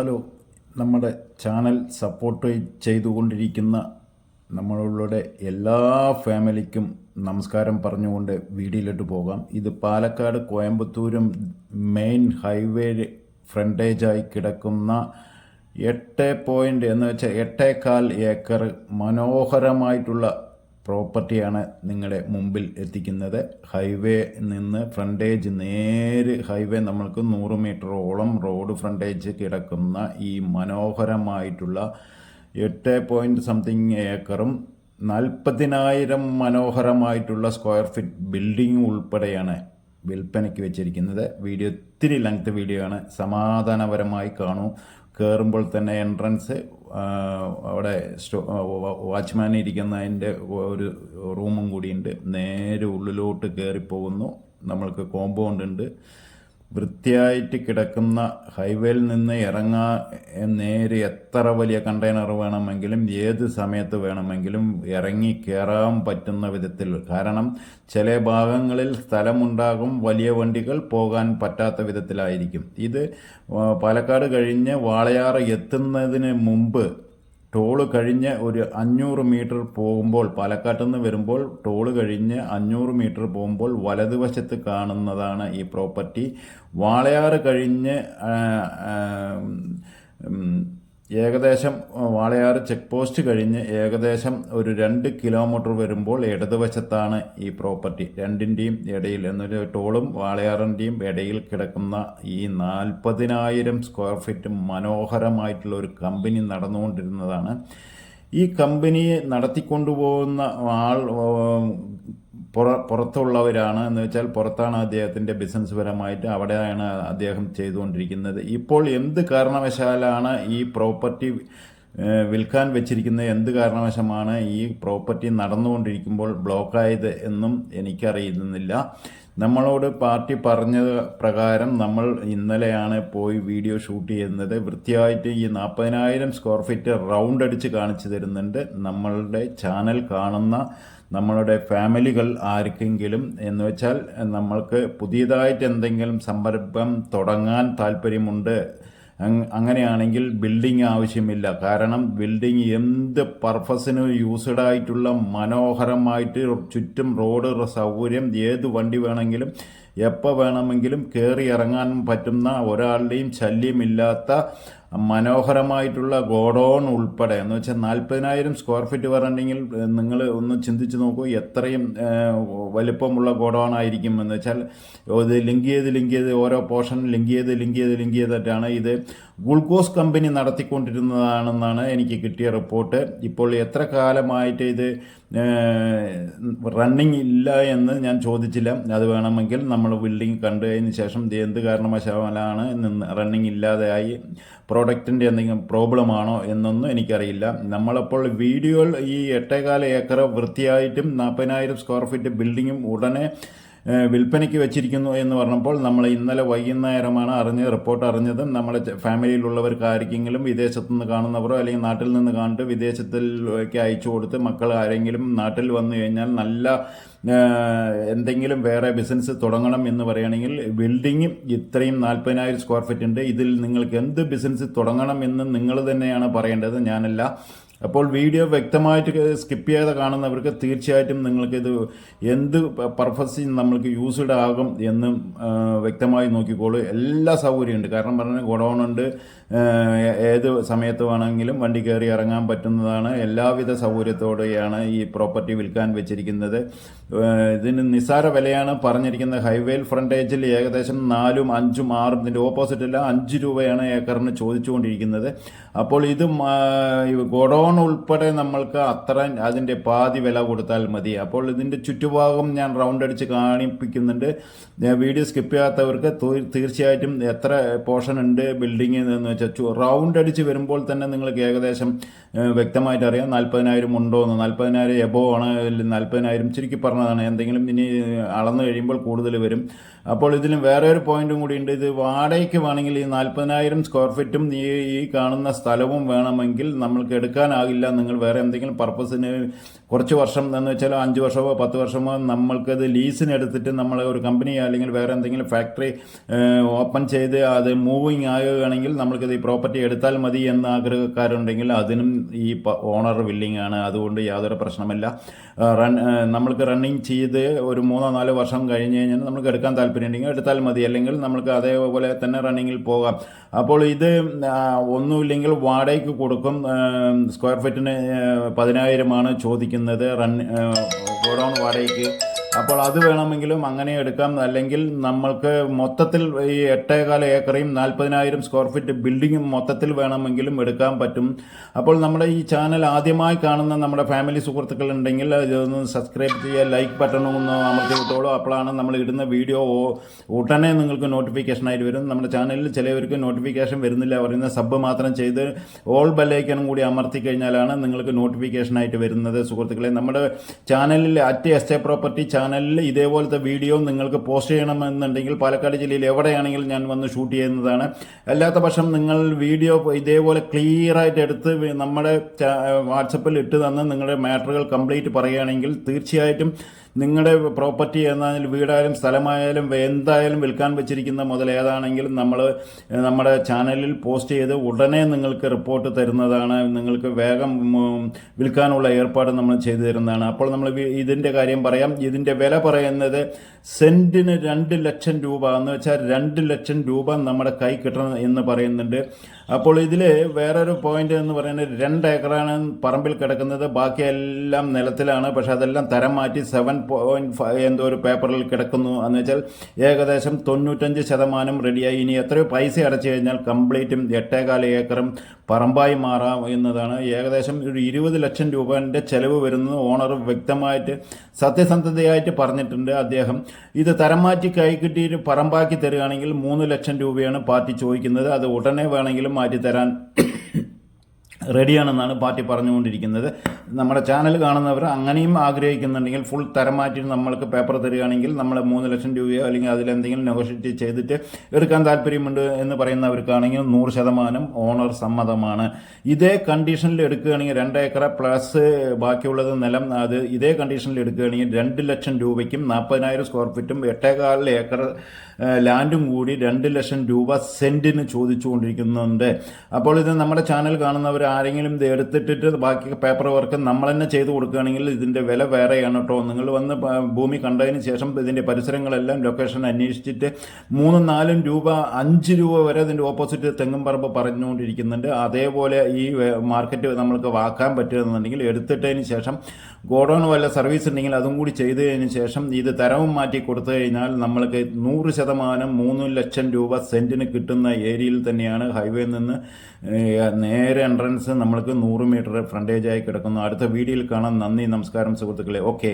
Hello നമ്മുടെ channel support ചെയ്തുകൊണ്ടിരിക്കുന്ന നമ്മളുടെ എല്ലാ ഫാമിലിക്കും നമസ്കാരം പറഞ്ഞുകൊണ്ട് വീഡിയോയിലോട്ട് പോകാം. ഇത് പാലക്കാട് കോയമ്പത്തൂരും മെയിൻ ഹൈവേ ഫ്രണ്ടേജായി കിടക്കുന്ന എട്ട് പോയിന്റ് എന്ന് വെച്ചാൽ എട്ടേകാൽ ഏക്കർ മനോഹരമായിട്ടുള്ള പ്രോപ്പർട്ടിയാണ് നിങ്ങളുടെ മുമ്പിൽ എത്തിക്കുന്നത്. ഹൈവേ നിന്ന് ഫ്രണ്ടേജ് നേര് ഹൈവേ നമ്മൾക്ക് നൂറ് മീറ്ററോളം റോഡ് ഫ്രണ്ടേജ് കിടക്കുന്ന ഈ മനോഹരമായിട്ടുള്ള എട്ട് പോയിന്റ് സംതിങ് ഏക്കറും നാൽപ്പതിനായിരം മനോഹരമായിട്ടുള്ള സ്ക്വയർ ഫീറ്റ് ബിൽഡിംഗ് ഉൾപ്പെടെയാണ് വിൽപ്പനയ്ക്ക് വെച്ചിരിക്കുന്നത്. വീഡിയോ ഒത്തിരി ലെങ്ത് വീഡിയോ ആണ്. സമാധാനപരമായി കാണൂ. കയറുമ്പോൾ തന്നെ എൻട്രൻസ് അവിടെ സ്റ്റോ വാച്ച്മാൻ ഇരിക്കുന്നതിന്റെ ഒരു റൂമും കൂടിയുണ്ട്. നേരെ ഉള്ളിലോട്ട് കയറിപ്പോകുന്നു നമ്മൾക്ക് കോമ്പൗണ്ട് ഉണ്ട്. വൃത്തിയായിട്ട് കിടക്കുന്ന ഹൈവേയിൽ നിന്ന് ഇറങ്ങാ നേരെ എത്ര വലിയ കണ്ടെയ്നർ വേണമെങ്കിലും ഏത് സമയത്ത് വേണമെങ്കിലും ഇറങ്ങി കയറാൻ പറ്റുന്ന വിധത്തിൽ. കാരണം ചില ഭാഗങ്ങളിൽ സ്ഥലമുണ്ടാകും വലിയ വണ്ടികൾ പോകാൻ പറ്റാത്ത വിധത്തിലായിരിക്കും. ഇത് പാലക്കാട് കഴിഞ്ഞ് വാളയാറ് എത്തുന്നതിന് മുമ്പ് ടോൾ കഴിഞ്ഞ് ഒരു അഞ്ഞൂറ് മീറ്റർ പോകുമ്പോൾ പാലക്കാട്ടിൽ നിന്ന് വരുമ്പോൾ ടോൾ കഴിഞ്ഞ് അഞ്ഞൂറ് മീറ്റർ പോകുമ്പോൾ വലതുവശത്ത് കാണുന്നതാണ് ഈ പ്രോപ്പർട്ടി. വാളയാറ് കഴിഞ്ഞ് ഏകദേശം വാളയാറ് ചെക്ക് പോസ്റ്റ് കഴിഞ്ഞ് ഏകദേശം ഒരു രണ്ട് കിലോമീറ്റർ വരുമ്പോൾ ഇടതുവശത്താണ് ഈ പ്രോപ്പർട്ടി. രണ്ടിന്റെയും ഇടയിൽ എന്നൊരു ടോളും വാളയാറിന്റെയും ഇടയിൽ കിടക്കുന്ന ഈ നാൽപ്പതിനായിരം സ്ക്വയർ ഫീറ്റ് മനോഹരമായിട്ടുള്ള ഒരു കമ്പനി നടന്നുകൊണ്ടിരുന്നതാണ്. ഈ കമ്പനി നടത്തിക്കൊണ്ടുപോകുന്ന ആൾ പുറ പുറത്തുള്ളവരാണ് എന്ന് വെച്ചാൽ പുറത്താണ് അദ്ദേഹത്തിന്റെ ബിസിനസ് പരമായിട്ട് അവിടെയാണ് അദ്ദേഹം ചെയ്തുകൊണ്ടിരിക്കുന്നത്. ഇപ്പോൾ എന്ത് കാരണവശാലാണ് ഈ പ്രോപ്പർട്ടി വിൽക്കാൻ വെച്ചിരിക്കുന്നത്? എന്ത് കാരണവശമാണ് ഈ പ്രോപ്പർട്ടി നടന്നുകൊണ്ടിരിക്കുമ്പോൾ ബ്ലോക്കായത് എന്നും എനിക്കറിയുന്നില്ല. നമ്മളോട് പാർട്ടി പറഞ്ഞ പ്രകാരം നമ്മൾ ഇന്നലെയാണ് പോയി വീഡിയോ ഷൂട്ട് ചെയ്യുന്നത്. വൃത്തിയായിട്ട് ഈ നാൽപ്പതിനായിരം സ്ക്വയർ ഫീറ്റ് റൗണ്ട് അടിച്ച് കാണിച്ചു തരുന്നുണ്ട്. നമ്മളുടെ ചാനൽ കാണുന്ന നമ്മളുടെ ഫാമിലികൾ ആർക്കെങ്കിലും എന്ന് വെച്ചാൽ നമ്മൾക്ക് പുതിയതായിട്ട് എന്തെങ്കിലും സംരംഭം തുടങ്ങാൻ താല്പര്യമുണ്ട് അങ്ങനെയാണെങ്കിൽ ബിൽഡിംഗ് ആവശ്യമില്ല. കാരണം ബിൽഡിംഗ് എന്ത് പർപ്പസിന് യൂസ്ഡ് ആയിട്ടുള്ള മനോഹരമായിട്ട് ചുറ്റും റോഡ് സൗകര്യം ഏത് വണ്ടി വേണമെങ്കിലും എപ്പോൾ വേണമെങ്കിലും കയറി ഇറങ്ങാൻ പറ്റുന്ന ഒരാളുടെയും ശല്യമില്ലാത്ത മനോഹരമായിട്ടുള്ള ഗോഡോൺ ഉൾപ്പെടെ എന്ന് വെച്ചാൽ നാൽപ്പതിനായിരം സ്ക്വയർ ഫീറ്റ് പറഞ്ഞിട്ടുണ്ടെങ്കിൽ നിങ്ങൾ ഒന്ന് ചിന്തിച്ച് നോക്കൂ എത്രയും വലിപ്പമുള്ള ഗോഡോൺ ആയിരിക്കും എന്ന് വെച്ചാൽ ഇത് ലിങ്ക് ചെയ്ത് ലിങ്ക് ചെയ്ത് ഓരോ പോർഷൻ ലിങ്ക് ചെയ്ത് ലിങ്ക് ചെയ്ത് ലിങ്ക് ചെയ്തിട്ടാണ് ഇത് ഗുൾക്കോസ് കമ്പനി നടത്തിക്കൊണ്ടിരുന്നതാണെന്നാണ് എനിക്ക് കിട്ടിയ റിപ്പോർട്ട്. ഇപ്പോൾ എത്ര കാലമായിട്ട് ഇത് റണ്ണിങ് ഇല്ല എന്ന് ഞാൻ ചോദിച്ചില്ല. അത് വേണമെങ്കിൽ നമ്മൾ ബിൽഡിംഗ് കണ്ടതിന് ശേഷം എന്ത് കാരണവശാലാണ് റണ്ണിങ് ഇല്ലാതെയായി? പ്രോഡക്റ്റിന്റെ എന്തെങ്കിലും പ്രോബ്ലം ആണോ എന്നൊന്നും എനിക്കറിയില്ല. നമ്മളപ്പോൾ വീഡിയോയിൽ ഈ എട്ടേകാല ഏക്കർ വൃത്തിയായിട്ടും നാൽപ്പതിനായിരം സ്ക്വയർ ഫീറ്റ് ബിൽഡിങ്ങും ഉടനെ വിൽപ്പനയ്ക്ക് വെച്ചിരിക്കുന്നു എന്ന് പറഞ്ഞപ്പോൾ നമ്മൾ ഇന്നലെ വൈകുന്നേരമാണ് അറിഞ്ഞ് റിപ്പോർട്ട് അറിഞ്ഞത് നമ്മുടെ ഫാമിലിയിലുള്ളവർക്ക് ആർക്കെങ്കിലും വിദേശത്തു നിന്ന് കാണുന്നവരോ അല്ലെങ്കിൽ നാട്ടിൽ നിന്ന് കണ്ട് വിദേശത്തിലേക്ക് അയച്ചു കൊടുത്ത് മക്കൾ ആരെങ്കിലും നാട്ടിൽ വന്നു കഴിഞ്ഞാൽ നല്ല എന്തെങ്കിലും വേറെ ബിസിനസ് തുടങ്ങണം എന്ന് പറയുകയാണെങ്കിൽ ബിൽഡിംഗ് ഇത്രയും നാൽപ്പതിനായിരം സ്ക്വയർ ഫീറ്റ് ഉണ്ട്. ഇതിൽ നിങ്ങൾക്ക് എന്ത് ബിസിനസ് തുടങ്ങണം എന്ന് നിങ്ങൾ തന്നെയാണ് പറയേണ്ടത്. ഞാനല്ല. അപ്പോൾ വീഡിയോ വ്യക്തമായിട്ട് സ്കിപ്പ് ചെയ്യാതെ കാണുന്നവർക്ക് തീർച്ചയായിട്ടും നിങ്ങൾക്കിത് എന്ത് പർപ്പസിൽ നമ്മൾക്ക് യൂസ്ഡ് ആകും എന്നും വ്യക്തമായി നോക്കിക്കോളൂ. എല്ലാ സൗകര്യമുണ്ട് കാരണം പറഞ്ഞാൽ ഗോഡൗൺ ഉണ്ട്. ഏത് സമയത്ത് വേണമെങ്കിലും വണ്ടി കയറി ഇറങ്ങാൻ പറ്റുന്നതാണ്. എല്ലാവിധ സൗകര്യത്തോടെയാണ് ഈ പ്രോപ്പർട്ടി വിൽക്കാൻ വെച്ചിരിക്കുന്നത്. ഇതിന് നിസ്സാര വിലയാണ് പറഞ്ഞിരിക്കുന്നത്. ഹൈവേയിൽ ഫ്രണ്ടേജിൽ ഏകദേശം നാലും അഞ്ചും ആറും ഇതിന്റെ ഓപ്പോസിറ്റല്ല അഞ്ച് രൂപയാണ് ഏക്കറിന് ചോദിച്ചുകൊണ്ടിരിക്കുന്നത്. അപ്പോൾ ഇത് ഗോഡൗൺ ഉൾപ്പെടെ നമ്മൾക്ക് അത്ര അതിന്റെ പാതി വില കൊടുത്താൽ മതി. അപ്പോൾ ഇതിന്റെ ചുറ്റുഭാഗം ഞാൻ റൗണ്ട് അടിച്ച് കാണിപ്പിക്കുന്നുണ്ട്. വീഡിയോ സ്കിപ്പ് ചെയ്യാത്തവർക്ക് തീർച്ചയായിട്ടും എത്ര പോർഷൻ ഉണ്ട് ബിൽഡിംഗ് എന്ന് വെച്ചാൽ റൗണ്ട് അടിച്ച് വരുമ്പോൾ തന്നെ നിങ്ങൾക്ക് ഏകദേശം വ്യക്തമായിട്ട് അറിയാം. നാൽപ്പതിനായിരം ഉണ്ടോ എന്ന്. നാൽപ്പതിനായിരം എബോ ആണ് നാൽപ്പതിനായിരം ചുരുക്കി പറഞ്ഞതാണ്. എന്തെങ്കിലും ഇനി അളന്നു കഴിയുമ്പോൾ കൂടുതൽ വരും. അപ്പോൾ ഇതിലും വേറെ ഒരു പോയിന്റും കൂടി ഉണ്ട്. ഇത് വാടകയ്ക്ക് വേണമെങ്കിൽ ഈ നാൽപ്പതിനായിരം സ്ക്വയർ ഫീറ്റും ഈ ഈ കാണുന്ന സ്ഥലവും വേണമെങ്കിൽ നമ്മൾക്ക് എടുക്കാനാകില്ല. നിങ്ങൾ വേറെ എന്തെങ്കിലും പർപ്പസിന് കുറച്ച് വർഷം എന്ന് വെച്ചാൽ അഞ്ച് വർഷമോ പത്ത് വർഷമോ നമ്മൾക്കത് ലീസിന് എടുത്തിട്ട് നമ്മൾ ഒരു കമ്പനി അല്ലെങ്കിൽ വേറെ എന്തെങ്കിലും ഫാക്ടറി ഓപ്പൺ ചെയ്ത് അത് മൂവിങ് ആകുകയാണെങ്കിൽ നമ്മൾക്കത് ഈ പ്രോപ്പർട്ടി എടുത്താൽ മതി എന്ന് ആഗ്രഹക്കാരുണ്ടെങ്കിൽ അതിനും ഈ ഓണർ വില്ലിംഗ് ആണ്. അതുകൊണ്ട് യാതൊരു പ്രശ്നമില്ല. റൺ നമ്മൾക്ക് റണ്ണിങ് ചെയ്ത് ഒരു മൂന്നോ നാലോ വർഷം കഴിഞ്ഞ് കഴിഞ്ഞാൽ നമുക്ക് എടുക്കാൻ താല്പര്യമുണ്ടെങ്കിൽ എടുത്താൽ മതി. അല്ലെങ്കിൽ നമ്മൾക്ക് അതേപോലെ തന്നെ റണ്ണിങ്ങിൽ പോകാം. അപ്പോൾ ഇത് ആ, വാടകയ്ക്ക് കൊടുക്കും. സ്ക്വയർ ഫീറ്റിന് പതിനായിരമാണ് ചോദിക്കുന്നത്. റൺ ഗോഡൗൺ വാടകയ്ക്ക്. അപ്പോൾ അത് വേണമെങ്കിലും അങ്ങനെ എടുക്കാം. അല്ലെങ്കിൽ നമ്മൾക്ക് മൊത്തത്തിൽ ഈ എട്ടേകാല ഏക്കറയും നാൽപ്പതിനായിരം സ്ക്വയർ ഫീറ്റ് ബിൽഡിങ്ങും മൊത്തത്തിൽ വേണമെങ്കിലും എടുക്കാൻ പറ്റും. അപ്പോൾ നമ്മുടെ ഈ ചാനൽ ആദ്യമായി കാണുന്ന നമ്മുടെ ഫാമിലി സുഹൃത്തുക്കൾ ഉണ്ടെങ്കിൽ ഇതൊന്ന് സബ്സ്ക്രൈബ് ചെയ്യുക ലൈക്ക് ബട്ടണും ഒന്ന് അമർത്തി വിട്ടോളൂ. അപ്പോഴാണ് നമ്മൾ ഇടുന്ന വീഡിയോ ഉടനെ നിങ്ങൾക്ക് നോട്ടിഫിക്കേഷൻ ആയിട്ട് വരും. നമ്മുടെ ചാനലിൽ ചിലവർക്ക് നോട്ടിഫിക്കേഷൻ വരുന്നില്ല. പറയുന്ന സബ് മാത്രം ചെയ്ത് ഓൾ ബെല്ലൈക്കനും കൂടി അമർത്തി കഴിഞ്ഞാലാണ് നിങ്ങൾക്ക് നോട്ടിഫിക്കേഷൻ ആയിട്ട് വരുന്നത് സുഹൃത്തുക്കളെ. നമ്മുടെ ചാനലിൽ അറ്റ് എസ്റ്റേ പ്രോപ്പർട്ടി ചാനലിൽ ഇതേപോലത്തെ വീഡിയോ നിങ്ങൾക്ക് പോസ്റ്റ് ചെയ്യണമെന്നുണ്ടെങ്കിൽ പാലക്കാട് ജില്ലയിൽ എവിടെയാണെങ്കിലും ഞാൻ വന്ന് ഷൂട്ട് ചെയ്യുന്നതാണ്. അല്ലാത്ത പക്ഷം നിങ്ങൾ വീഡിയോ ഇതേപോലെ ക്ലിയറായിട്ട് എടുത്ത് നമ്മുടെ വാട്സപ്പിൽ ഇട്ട് തന്ന് നിങ്ങളുടെ മാറ്ററുകൾ കംപ്ലീറ്റ് പറയുകയാണെങ്കിൽ തീർച്ചയായിട്ടും നിങ്ങളുടെ പ്രോപ്പർട്ടി എന്നാൽ വീടായാലും സ്ഥലമായാലും എന്തായാലും വിൽക്കാൻ വെച്ചിരിക്കുന്ന മുതൽ ഏതാണെങ്കിലും നമ്മൾ നമ്മുടെ ചാനലിൽ പോസ്റ്റ് ചെയ്ത് ഉടനെ നിങ്ങൾക്ക് റിപ്പോർട്ട് തരുന്നതാണ്. നിങ്ങൾക്ക് വേഗം വിൽക്കാനുള്ള ഏർപ്പാട് നമ്മൾ ചെയ്തു തരുന്നതാണ്. അപ്പോൾ നമ്മൾ ഇതിന്റെ കാര്യം പറയാം. ഇതിന്റെ വില പറയുന്നത് സെന്റിന് രണ്ട് ലക്ഷം രൂപ എന്ന് വെച്ചാൽ രണ്ട് ലക്ഷം രൂപ നമ്മുടെ കൈ കിട്ടണം എന്ന് പറയുന്നുണ്ട്. അപ്പോൾ ഇതിൽ വേറൊരു പോയിന്റ് എന്ന് പറയുന്നത് രണ്ട് ഏക്കറാണ് പറമ്പിൽ കിടക്കുന്നത്. ബാക്കിയെല്ലാം നിലത്തിലാണ്. പക്ഷെ അതെല്ലാം തരം മാറ്റി സെവൻ പോയിന്റ് ഫൈവ് എന്തോ ഒരു പേപ്പറിൽ കിടക്കുന്നു. എന്ന് വെച്ചാൽ ഏകദേശം തൊണ്ണൂറ്റഞ്ച് ശതമാനം റെഡിയായി ഇനി എത്രയോ പൈസ അടച്ചു കഴിഞ്ഞാൽ കംപ്ലീറ്റും എട്ടേകാല ഏക്കറും പറമ്പായി മാറാം എന്നതാണ്. ഏകദേശം ഒരു ഇരുപത് ലക്ഷം രൂപന്റെ ചെലവ് വരുന്നത് ഓണർ വ്യക്തമായിട്ട് സത്യസന്ധതയായിട്ട് പറഞ്ഞിട്ടുണ്ട് അദ്ദേഹം. ഇത് തരം മാറ്റി കൈ കിട്ടിയിട്ട് പറമ്പാക്കി തരികയാണെങ്കിൽ മൂന്ന് ലക്ഷം രൂപയാണ് പാർട്ടി ചോദിക്കുന്നത്. അത് ഉടനെ വേണമെങ്കിലും മാറ്റി തരാൻ റെഡിയാണെന്നാണ് പാർട്ടി പറഞ്ഞുകൊണ്ടിരിക്കുന്നത്. നമ്മുടെ ചാനൽ കാണുന്നവർ അങ്ങനെയും ആഗ്രഹിക്കുന്നുണ്ടെങ്കിൽ ഫുൾ തരം മാറ്റി നമ്മൾക്ക് പേപ്പർ തരികയാണെങ്കിൽ നമ്മൾ മൂന്ന് ലക്ഷം രൂപയോ അല്ലെങ്കിൽ അതിലെന്തെങ്കിലും നെഗോഷിയേറ്റ് ചെയ്തിട്ട് എടുക്കാൻ താല്പര്യമുണ്ട് എന്ന് പറയുന്നവർക്കാണെങ്കിൽ നൂറ് ശതമാനം ഓണർ സമ്മതമാണ്. ഇതേ കണ്ടീഷനിൽ എടുക്കുകയാണെങ്കിൽ രണ്ട് ഏക്കർ പ്ലസ് ബാക്കിയുള്ളത് നിലം അത് ഇതേ കണ്ടീഷനിൽ എടുക്കുകയാണെങ്കിൽ രണ്ട് ലക്ഷം രൂപയ്ക്കും നാൽപ്പതിനായിരം സ്ക്വയർ ഫീറ്റും എട്ടേകാൽ ഏക്കർ ലാൻഡും കൂടി രണ്ട് ലക്ഷം രൂപ സെന്റിന് ചോദിച്ചുകൊണ്ടിരിക്കുന്നുണ്ട്. അപ്പോൾ ഇത് നമ്മുടെ ചാനൽ കാണുന്നവർ ആരെങ്കിലും ഇത് എടുത്തിട്ടിട്ട് ബാക്കി പേപ്പർ വർക്ക് നമ്മൾ തന്നെ ചെയ്ത് കൊടുക്കുകയാണെങ്കിൽ ഇതിന്റെ വില വേറെയാണ് കേട്ടോ. നിങ്ങൾ വന്ന് ഭൂമി കണ്ടതിന് ശേഷം ഇതിന്റെ പരിസരങ്ങളെല്ലാം ലൊക്കേഷൻ അന്വേഷിച്ചിട്ട് മൂന്നും നാലും രൂപ അഞ്ച് രൂപ വരെ ഇതിന്റെ ഓപ്പോസിറ്റ് തെങ്ങും പറമ്പ് പറഞ്ഞുകൊണ്ടിരിക്കുന്നുണ്ട്. അതേപോലെ ഈ മാർക്കറ്റ് നമ്മൾക്ക് വാക്കാൻ പറ്റുമെന്നുണ്ടെങ്കിൽ എടുത്തിട്ടതിന് ശേഷം ഗോഡൗൺ വല്ല സർവീസ് ഉണ്ടെങ്കിൽ അതും കൂടി ചെയ്തതിന് ശേഷം ഇത് തരവും മാറ്റി കൊടുത്തു കഴിഞ്ഞാൽ നമ്മൾക്ക് നൂറ് ശതമാനം മൂന്ന് ലക്ഷം രൂപ സെന്റിന് കിട്ടുന്ന ഏരിയയിൽ തന്നെയാണ് ഹൈവേയിൽ നിന്ന് നേരെ എൻട്രൻസ് നമ്മൾക്ക് നൂറ് മീറ്റർ ഫ്രണ്ടേജായി കിടക്കുന്നു. അടുത്ത വീഡിയോയിൽ കാണാം. നന്ദി നമസ്കാരം സുഹൃത്തുക്കളെ. ഓക്കെ